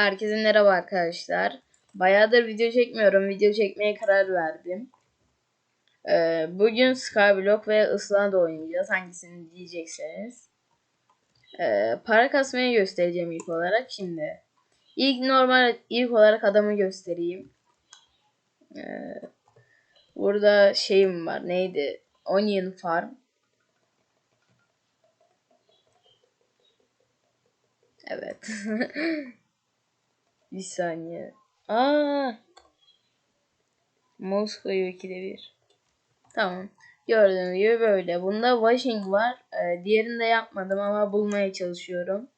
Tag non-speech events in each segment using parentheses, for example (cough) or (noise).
Herkese merhaba arkadaşlar. Bayağıdır video çekmiyorum. Video çekmeye karar verdim. Ee, bugün Skyblock ve Islanda oynayacağız. Hangisini diyecekseniz. Ee, para kasmayı göstereceğim ilk olarak. Şimdi ilk normal ilk olarak adamı göstereyim. Ee, burada şeyim var. Neydi? Onion Farm. Evet. (laughs) Bir saniye. Aa. Koyuyor ikide bir. Tamam. Gördüğünüz gibi böyle. Bunda washing var. Ee, diğerini de yapmadım ama bulmaya çalışıyorum.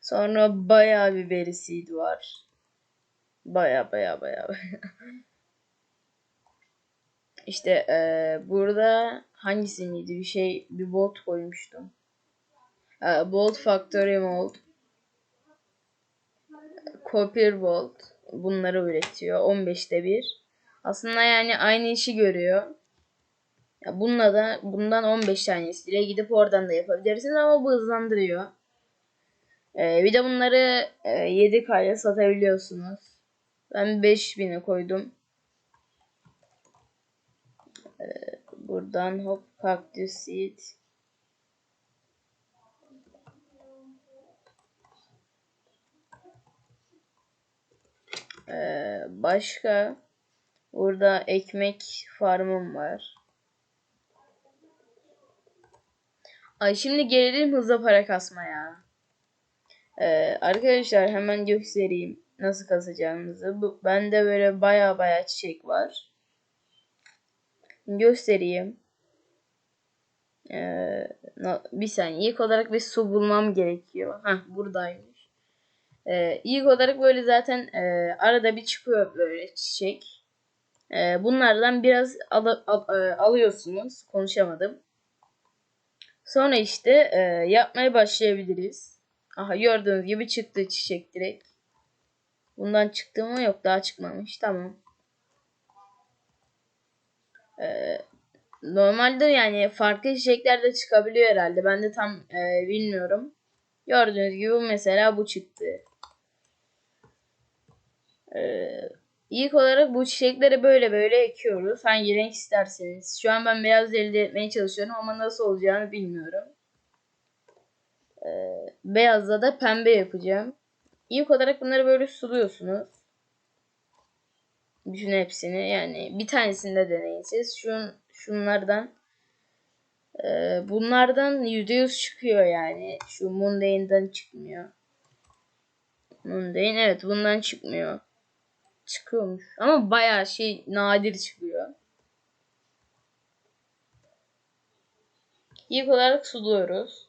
Sonra bayağı bir seed var. Baya baya baya. (laughs) işte ee, burada hangisi miydi? Bir şey bir bot koymuştum. Ee, Bolt Factory Mold. Copper Bolt. Bunları üretiyor. 15'te bir. Aslında yani aynı işi görüyor. Ya bununla da bundan 15 tanesiyle gidip oradan da yapabilirsiniz ama bu hızlandırıyor. Ee, bir de bunları e, 7K'ya satabiliyorsunuz. Ben 5000'e koydum. Ee, buradan hop cactus seed. Ee, başka burada ekmek farmım var. Ay şimdi gelelim hızla para kasmaya. Ee, arkadaşlar hemen göstereyim nasıl kasacağımızı. Bu, bende böyle baya baya çiçek var. Göstereyim. Ee, bir saniye. İlk olarak bir su bulmam gerekiyor. Hah buradaymış. Ee, ilk olarak böyle zaten e, arada bir çıkıyor böyle çiçek. E, bunlardan biraz al, al, e, alıyorsunuz. Konuşamadım. Sonra işte e, yapmaya başlayabiliriz. Aha gördüğünüz gibi çıktı çiçek direkt. Bundan çıktı mı? Yok daha çıkmamış. Tamam. E, normalde yani farklı çiçekler de çıkabiliyor herhalde. Ben de tam e, bilmiyorum. Gördüğünüz gibi mesela bu çıktı. Ee, ilk olarak bu çiçekleri böyle böyle ekiyoruz. Hangi renk isterseniz. Şu an ben beyaz elde etmeye çalışıyorum ama nasıl olacağını bilmiyorum. Ee, beyazla da pembe yapacağım. İlk olarak bunları böyle suluyorsunuz. Bütün hepsini yani bir tanesini de deneyin siz. Şun, şunlardan e, bunlardan %100 çıkıyor yani. Şu Mundane'den çıkmıyor. Mundane evet bundan çıkmıyor çıkıyormuş. Ama bayağı şey nadir çıkıyor. İlk olarak suluyoruz.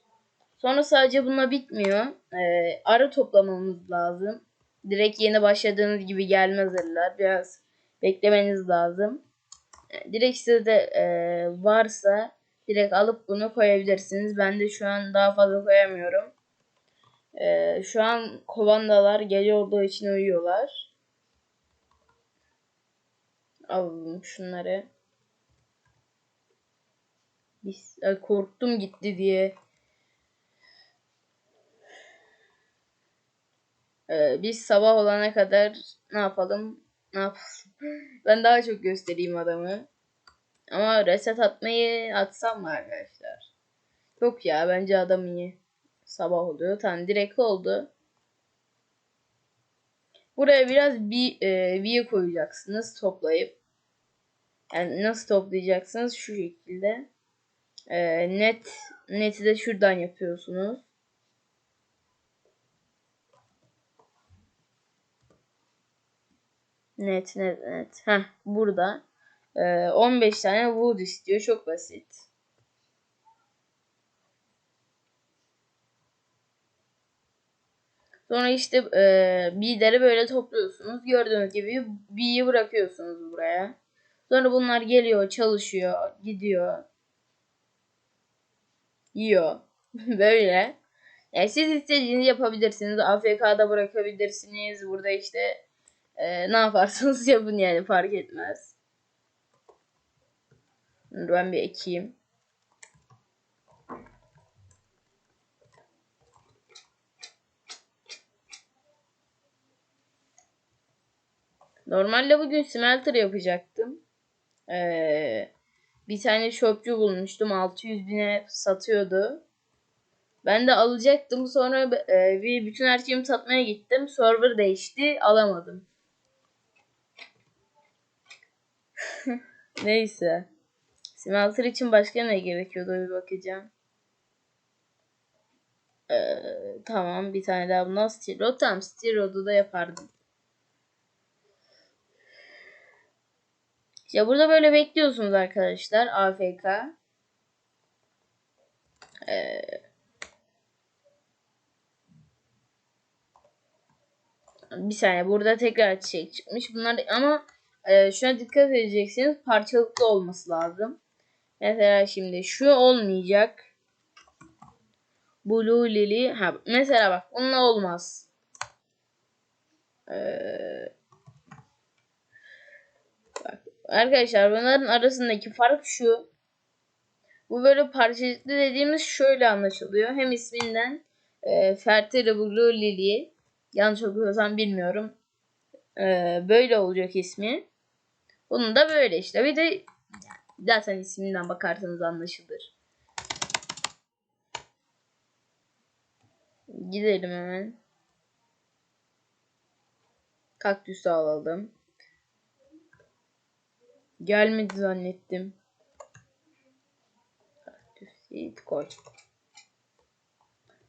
Sonra sadece bununla bitmiyor. Ee, arı toplamamız lazım. Direkt yeni başladığınız gibi gelmez arılar. Biraz beklemeniz lazım. Direkt sizde e, varsa direkt alıp bunu koyabilirsiniz. Ben de şu an daha fazla koyamıyorum. E, şu an kovandalar gece olduğu için uyuyorlar. Alalım şunları. Biz, korktum gitti diye. Ee, biz sabah olana kadar ne yapalım? Ne yapalım? (laughs) ben daha çok göstereyim adamı. Ama reset atmayı atsam mı arkadaşlar? Yok ya bence adam iyi. Sabah oluyor. Tamam direkt oldu. Buraya biraz bir e, view koyacaksınız toplayıp. Yani nasıl toplayacaksınız? Şu şekilde. Ee, net neti de şuradan yapıyorsunuz. Net net net. Heh, burada. Ee, 15 tane wood istiyor. Çok basit. Sonra işte e, beadleri böyle topluyorsunuz. Gördüğünüz gibi B'yi bırakıyorsunuz buraya. Sonra bunlar geliyor, çalışıyor, gidiyor. Yiyor. (laughs) Böyle. Yani siz istediğinizi yapabilirsiniz. AFK'da bırakabilirsiniz. Burada işte e, ne yaparsanız (laughs) yapın yani fark etmez. Ben bir ekeyim. Normalde bugün smelter yapacak. Ee, bir tane shopçu bulmuştum. 600 bine satıyordu. Ben de alacaktım. Sonra e, bir bütün her şeyimi satmaya gittim. Server değişti. Alamadım. (laughs) Neyse. Smelter için başka ne gerekiyordu bir bakacağım. Ee, tamam bir tane daha bundan steel rod. Tamam steel rod'u da yapardım. Ya burada böyle bekliyorsunuz arkadaşlar. AFK. Ee, bir saniye burada tekrar çiçek çıkmış. Bunlar ama e, şuna dikkat edeceksiniz. Parçalıklı olması lazım. Mesela şimdi şu olmayacak. Blue Lily. Ha, mesela bak onunla olmaz. Ee, arkadaşlar bunların arasındaki fark şu. Bu böyle parçacıklı dediğimiz şöyle anlaşılıyor. Hem isminden e, Fertile Blue Lily. Yanlış okuyorsam bilmiyorum. Ee, böyle olacak ismi. Bunun da böyle işte. Bir de zaten isminden bakarsanız anlaşılır. Gidelim hemen. Kaktüsü alalım. Gelmedi zannettim. Kaktüsü koy.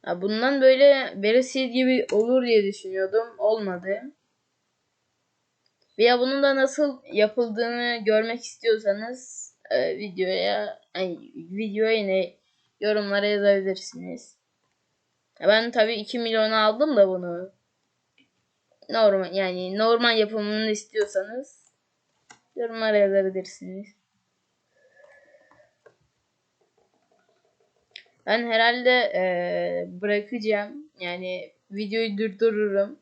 Ha, bundan böyle Beresil gibi olur diye düşünüyordum. Olmadı. Veya bunun da nasıl yapıldığını görmek istiyorsanız e, videoya yani videoya yine yorumlara yazabilirsiniz. Ben tabii 2 milyona aldım da bunu. Normal yani normal yapımını istiyorsanız yorumlara yazabilirsiniz. Ben herhalde e, bırakacağım. Yani videoyu durdururum.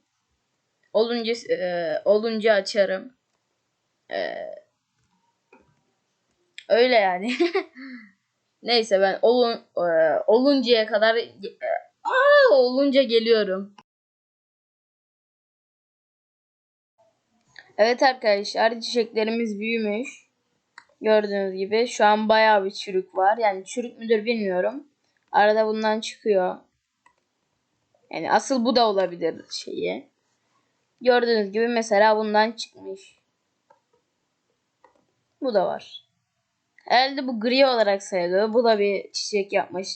Olunca e, olunca açarım. E, öyle yani. (laughs) Neyse ben olun e, oluncaya kadar e, aa, olunca geliyorum. Evet arkadaşlar çiçeklerimiz büyümüş. Gördüğünüz gibi şu an bayağı bir çürük var. Yani çürük müdür bilmiyorum. Arada bundan çıkıyor. Yani asıl bu da olabilir şeyi. Gördüğünüz gibi mesela bundan çıkmış. Bu da var. Herhalde bu gri olarak sayılıyor. Bu da bir çiçek yapmış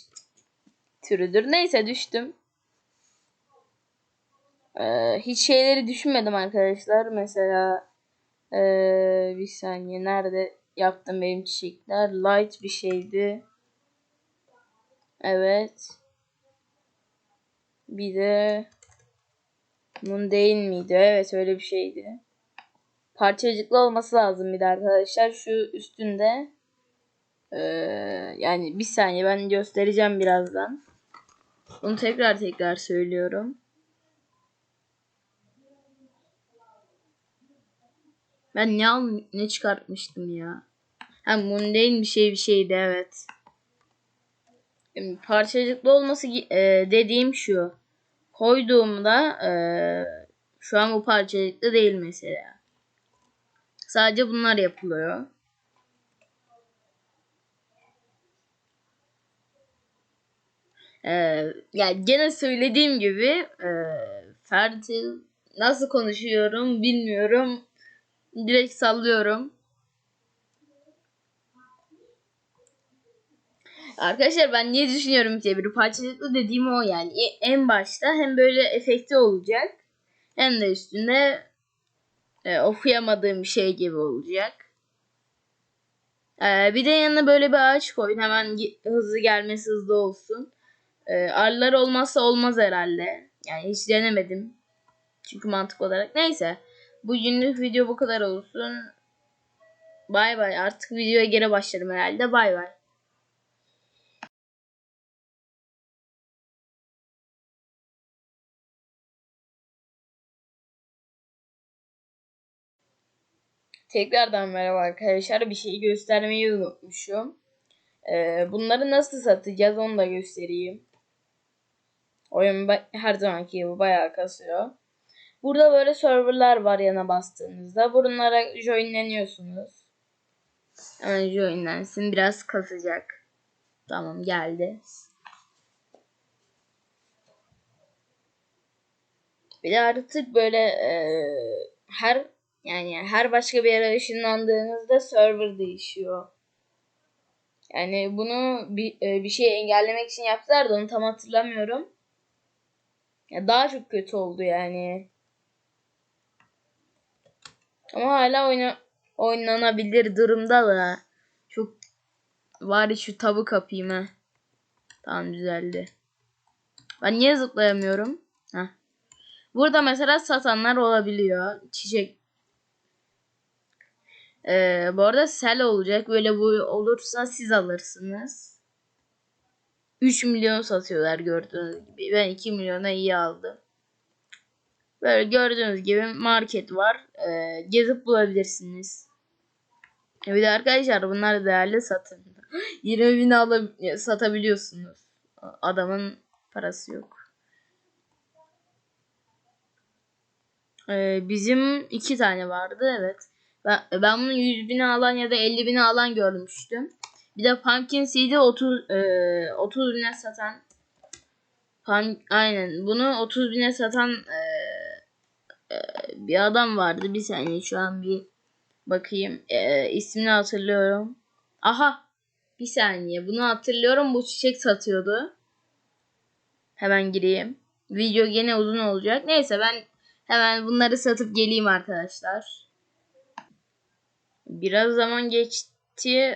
türüdür. Neyse düştüm. Ee, hiç şeyleri düşünmedim arkadaşlar. Mesela ee, bir saniye nerede yaptım benim çiçekler. Light bir şeydi. Evet. Bir de değil miydi? Evet öyle bir şeydi. Parçacıklı olması lazım bir de arkadaşlar. Şu üstünde ee, yani bir saniye ben göstereceğim birazdan. Bunu tekrar tekrar söylüyorum. Ben ne al ne çıkartmıştım ya? Ha mundane bir şey bir şeydi evet. Parçacıklı olması e, dediğim şu. Koyduğumda e, şu an bu parçacıklı değil mesela. Sadece bunlar yapılıyor. Ee, yani gene söylediğim gibi e, fertil nasıl konuşuyorum bilmiyorum. Direkt sallıyorum. Arkadaşlar ben niye düşünüyorum diye bir parçacıklı dediğim o yani en başta hem böyle efekti olacak hem de üstünde e, okuyamadığım bir şey gibi olacak. E, bir de yanına böyle bir ağaç koyun hemen hızlı gelmesi hızlı olsun. E, arılar olmazsa olmaz herhalde. Yani hiç denemedim. Çünkü mantık olarak. Neyse. Bugünlük video bu kadar olsun. Bay bay. Artık videoya geri başlarım herhalde. Bay bay. Tekrardan merhaba arkadaşlar. Bir şeyi göstermeyi unutmuşum. Ee, bunları nasıl satacağız onu da göstereyim. Oyun her zamanki gibi bayağı kasıyor. Burada böyle serverlar var yana bastığınızda. Bunlara joinleniyorsunuz. Hemen joinlensin. Biraz kasacak. Tamam geldi. Bir de artık böyle e, her yani her başka bir yere ışınlandığınızda server değişiyor. Yani bunu bir, e, bir şey engellemek için yaptılar da onu tam hatırlamıyorum. Ya daha çok kötü oldu yani. Ama hala oyna oynanabilir durumda da. Çok bari şu tabu kapayım ha. Tamam düzeldi. Ben niye zıplayamıyorum? Heh. Burada mesela satanlar olabiliyor. Çiçek. Ee, bu arada sel olacak. Böyle bu olursa siz alırsınız. 3 milyon satıyorlar gördüğünüz gibi. Ben 2 milyona iyi aldım. Böyle gördüğünüz gibi market var. Ee, gezip bulabilirsiniz. Bir de arkadaşlar bunlar değerli satın. (gasps) 20 bin alıp satabiliyorsunuz. Adamın parası yok. Ee, bizim iki tane vardı evet. Ben, ben bunu 100 bine alan ya da 50 bine alan görmüştüm. Bir de Pumpkin Seed'i 30, e, 30 bine satan Pam, aynen bunu 30 bine satan e, e, bir adam vardı. Bir saniye şu an bir bakayım. E, ismini hatırlıyorum. Aha bir saniye bunu hatırlıyorum. Bu çiçek satıyordu. Hemen gireyim. Video gene uzun olacak. Neyse ben hemen bunları satıp geleyim arkadaşlar. Biraz zaman geçti.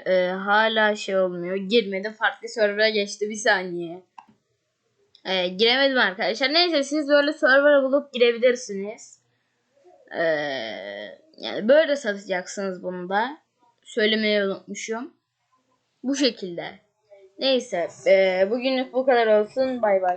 e, hala şey olmuyor. Girmedi. Farklı server'a geçti. Bir saniye. E, giremedim arkadaşlar. Neyse siz böyle server'a bulup girebilirsiniz. E, yani böyle satacaksınız bunu da. Söylemeyi unutmuşum. Bu şekilde. Neyse. E, bugünlük bu kadar olsun. Bay bay.